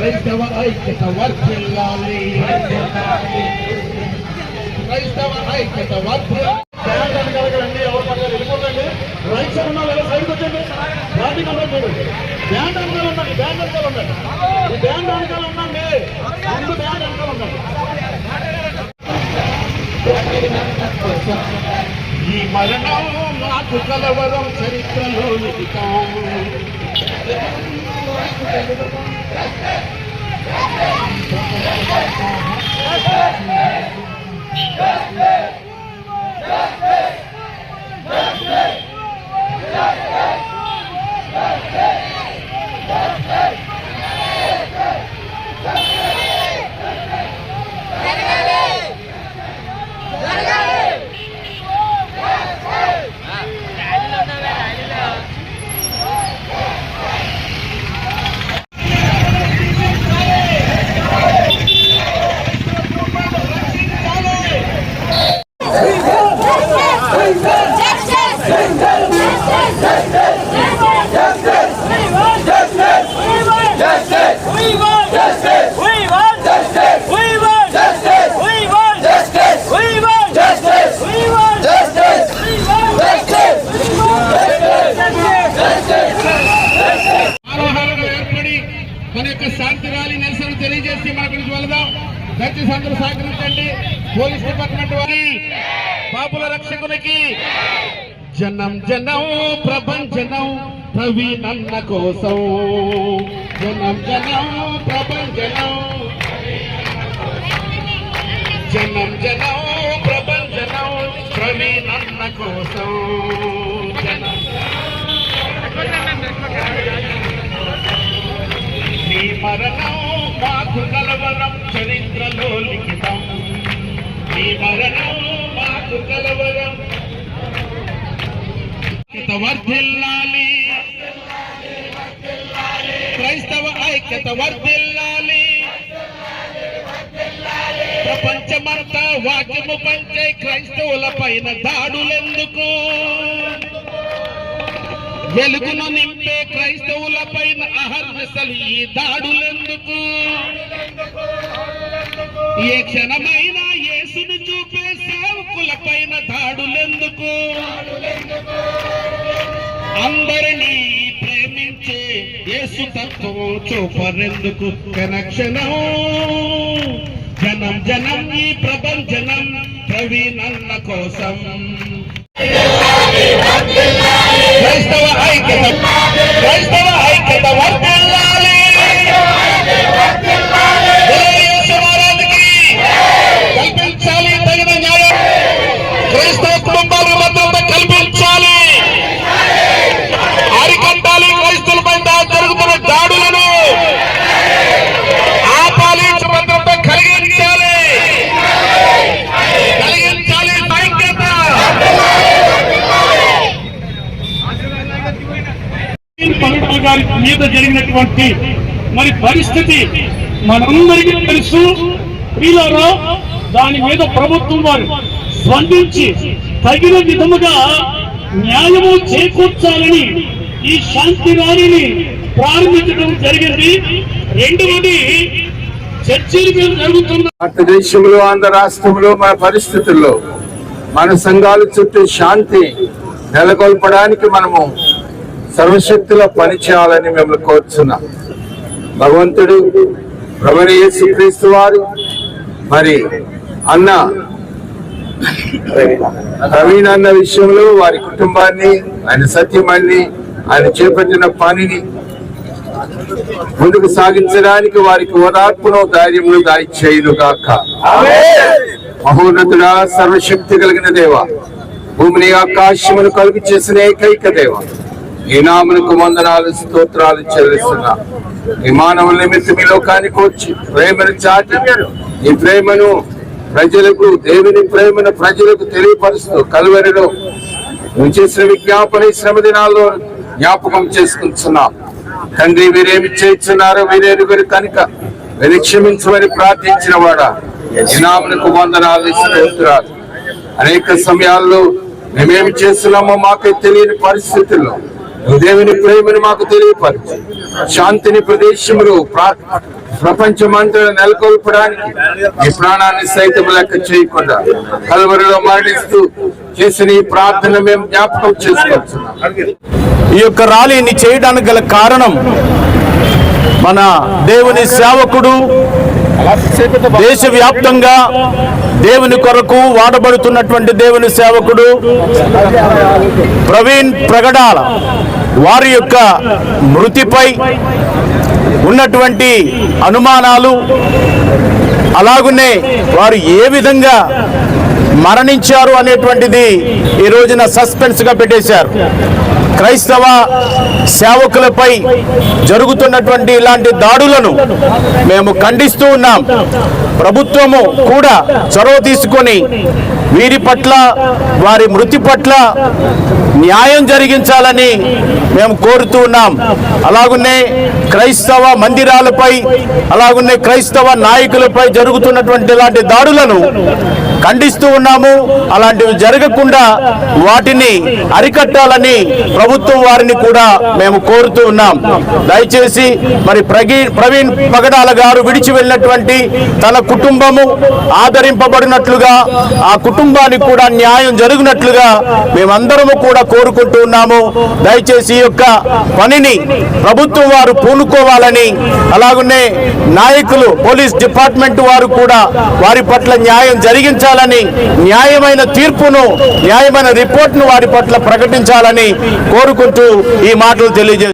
క్రైస్తవ ఐక్యత వర్ధిల్లాలి. క్రైస్తవ ఐక్యత వర్ధిల్లాలి. ఎవరు పడ్డారు వెళ్ళిపోకండి రైట్ సైడ్ ఉన్న వాళ్ళ సైడ్కి వచ్చండి ట్రాఫిక్ అంతా బ్యాండ్ వెనకాల ఉండండి బ్యాండ్ వెనకాల ఉండండి ఈ బ్యాండ్ వెనకాల ఉండండి ముందు బ్యాండ్ వెనకాల ఉండండి ఈ మరణం మాకు కలవరం చరిత్రలో లిఖితం Thank you. మన యొక్క శాంతి ర్యాలీ నిరసన తెలియజేసి మన గురించి వెళదాం. దయచేసి అందరూ సహకరించండి పోలీస్ డిపార్ట్మెంట్ వారి పాపుల రక్షకునికి జనం జనం ప్రభంజనం ప్రవీణన్న కోసం. జనం జనం ప్రపంచనం జనం. జనం ప్రభంజనం ప్రవీణన్న కోసం. నీ మరణం మాకు కలవరం చరిత్రలో లిఖితం. నీ మరణం మాకు కలవరం వర్ధిల్లాలి. క్రైస్తవ ఐక్యత వర్ధిల్లాలి. ప్రపంచమంతా వాక్యము పంచే క్రైస్తవుల పైన దాడులెందుకు? వెలుగును నింపే క్రైస్తవుల పైన అహర్నిశలు ఈ దాడులెందుకు? ఏ క్షణమైన సేవకుల పైన దాడులెందుకు అందరినీ ప్రేమించే యేసు తత్వం చూపరెందుకు కనక్షణం జనం జనం ఈ ప్రపంచనం ప్రవీణన్న కోసం. క్రైస్తవ ఐక్యత క్రైస్తవ ఐక్యత వర్ధిల్లాలి యేసు మహారాజుకి కల్పించాలి తగిన న్యాయం క్రైస్తవ కుటుంబాల భద్రత కల్పించాలి. అరికట్టాలి క్రైస్తవులపై పైన జరుగుతున్న దాడులను. ఆపాలి భద్రత కలిగించాలి. కలిగించాలి ఐక్యత. పవిత్ర గారి మీద జరిగినటువంటి మరి పరిస్థితి మనందరికీ తెలుసు. వీళ్ళలో దాని మీద ప్రభుత్వం వారు స్పందించి తగిన విధముగా న్యాయము చేకూర్చాలని ఈ శాంతి ర్యాలీని ప్రారంభించడం జరిగింది. రెండవది మీద జరుగుతున్న భారతదేశంలో ఆంధ్ర రాష్ట్రంలో మన పరిస్థితుల్లో మన సంఘాల చుట్టూ శాంతి నెలకొల్పడానికి మనము సర్వశక్తిలో పనిచేయాలని మిమ్మల్ని కోరుచున్నాం. భగవంతుడు ప్రభుని యేసుక్రీస్తు వారు మరి అన్న ప్రవీణ్ అన్న విషయంలో వారి కుటుంబాన్ని ఆయన సత్యమాన్ని ఆయన చేపట్టిన పనిని ముందుకు సాగించడానికి వారికి ఓదార్పును ధైర్యమును దాయిచేయును గాక మహోన్నతుడా సర్వశక్తి కలిగిన దేవ భూమిని ఆకాశమును కలుగు చేసిన ఏకైక దేవ ఈ నామునకు వందనాలు స్తోత్రాలు చెల్లిస్తున్నా. ఈ మానవుల నిమిత్తం ఈ లోకానికి వచ్చి ప్రేమను చాటి ఈ ప్రేమను ప్రజలకు దేవుని ప్రేమను ప్రజలకు తెలియపరుస్తూ కలువరిలో నువ్వు చేసిన విజ్ఞాపన శ్రమ దినాల్లో జ్ఞాపకం చేసుకుంటున్నాం. తండ్రి వీరేమి చేస్తున్నారో వీరెరుగురు కనుక వీరి క్షమించమని ప్రార్థించిన వాడ. నామకు వందనాలు స్తోత్రాలు. అనేక సమయాల్లో మేమేమి చేస్తున్నామో మాకే తెలియని పరిస్థితుల్లో దేవుని ప్రేమను మాకు తెలియపరచు. శాంతిని ప్రదేశంలో ప్రార్థన ప్రపంచమంతా నెలకొల్పడానికి ఈ ప్రాణాన్ని సైతం లెక్క చేయకుండా కలవరిలో మరణిస్తూ చేసిన ఈ ప్రార్థన మేము జ్ఞాపకం చేసుకుంటున్నాం. ఈ యొక్క ర్యాలీని చేయడానికి గల కారణం మన దేవుని సేవకుడు దేశవ్యాప్తంగా దేవుని కొరకు వాడబడుతున్నటువంటి దేవుని సేవకుడు ప్రవీణ్ ప్రగడాల. వారి యొక్క మృతిపై ఉన్నటువంటి అనుమానాలు అలాగునే వారు ఏ విధంగా మరణించారు అనేటువంటిది ఈ రోజున సస్పెన్స్గా పెట్టేశారు. క్రైస్తవ సేవకులపై జరుగుతున్నటువంటి ఇలాంటి దాడులను మేము ఖండిస్తూ ఉన్నాం. ప్రభుత్వము కూడా చొరవ తీసుకొని వీరి పట్ల వారి మృతి పట్ల న్యాయం జరిగించాలని మేము కోరుతూ ఉన్నాం. అలాగునే క్రైస్తవ మందిరాలపై అలాగునే క్రైస్తవ నాయకులపై జరుగుతున్నటువంటి ఇలాంటి దాడులను ఖండిస్తూ ఉన్నాము. అలాంటివి జరగకుండా వాటిని అరికట్టాలని ప్రభుత్వం వారిని కూడా మేము కోరుతూ ఉన్నాం. దయచేసి మరి ప్రవీణ్ పగడాల గారు విడిచి వెళ్ళినటువంటి తన కుటుంబము ఆదరింపబడినట్లుగా ఆ కుటుంబానికి కూడా న్యాయం జరిగినట్లుగా మేమందరము కూడా కోరుకుంటూ ఉన్నాము. దయచేసి ఈ యొక్క పనిని ప్రభుత్వం వారు పూనుకోవాలని అలాగనే నాయకులు పోలీస్ డిపార్ట్మెంట్ వారు కూడా వారి పట్ల న్యాయం చేయాలని న్యాయమైన తీర్పును న్యాయమైన రిపోర్ట్ను వారి పట్ల ప్రకటించాలని కోరుకుంటూ ఈ మాటలు తెలియజే